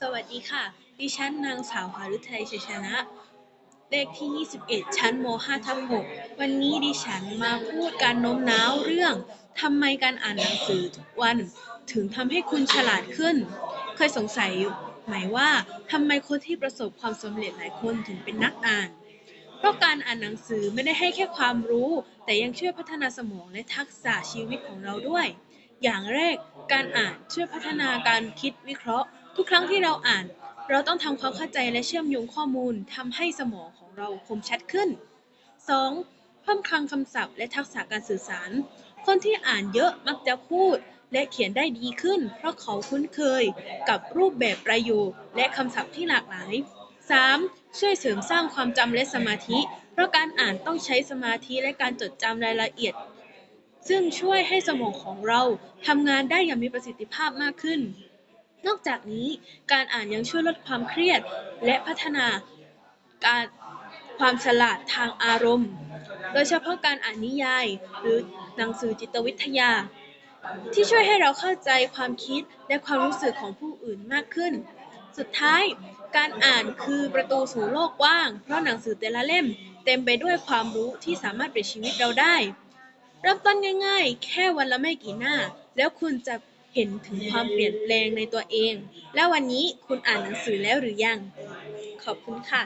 สวัสดีค่ะ ดิฉันนางสาวหฤทัยชัยชนะ เลขที่ 21 ชั้นม5ทับ6วันนี้ดิฉันมาพูดการโน้มน้าวเรื่องทำไมการอ่านหนังสือทุกวัน ถึงทำให้คุณฉลาดขึ้น เคยสงสัยไหมว่าทำไมคนที่ประสบความสำเร็จหลายคนถึงเป็นนักอ่าน เพราะการอ่านหนังสือไม่ได้ให้แค่ความรู้ แต่ยังช่วยพัฒนาสมองและทักษะชีวิตของเราด้วย อย่างแรกการอ่านช่วยพัฒนาการคิดวิเคราะห์ ทุกครั้งที่เราอ่าน เราต้องทำความเข้าใจและเชื่อมโยงข้อมูลทำให้สมองของเราคมชัดขึ้น 2. เพิ่มคลังคำศัพท์และทักษะการสื่อสาร คนที่อ่านเยอะมักจะพูดและเขียนได้ดีขึ้น เพราะเขาคุ้นเคยกับรูปแบบประโยคและคำศัพท์ที่หลากหลาย 3. ช่วยเสริมสร้างความจำและสมาธิ เพราะการอ่านต้องใช้สมาธิและการจดจำรายละเอียด ซึ่งช่วยให้สมองของเราทำงานได้อย่างมีประสิทธิภาพมากขึ้น นอกจากนี้การอ่านยังช่วยลดความเครียด และพัฒนาการความฉลาดทางอารมณ์ โดยเฉพาะการอ่านนิยาย หรือหนังสือจิตวิทยา ที่ช่วยให้เราเข้าใจความคิดและความรู้สึกของผู้อื่นมากขึ้น สุดท้าย การอ่านคือประตูสู่โลกกว้าง เพราะหนังสือแต่ละเล่ม เต็มไปด้วยความรู้ที่สามารถเปลี่ยนชีวิตเราได้ เริ่มต้นง่ายๆ แค่วันละไม่กี่หน้า แล้วคุณจะ เห็นถึงความเปลี่ยนแปลงในตัวเอง และวันนี้คุณอ่านหนังสือแล้วหรือยัง ขอบคุณค่ะ